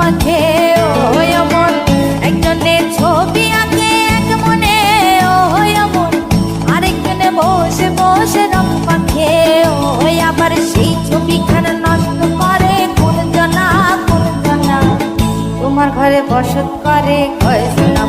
বসে ওই অমন ও হয় মন একজনে ছবি আঁকে, এক মনে, ওই অমন আরেকজনে বসে বসে রং মাখে, ওই আবার সেই ছবিখানা নষ্ট করে, কোন জনা কোন জনা। তোমার ঘরে বসত করে কয় শোনা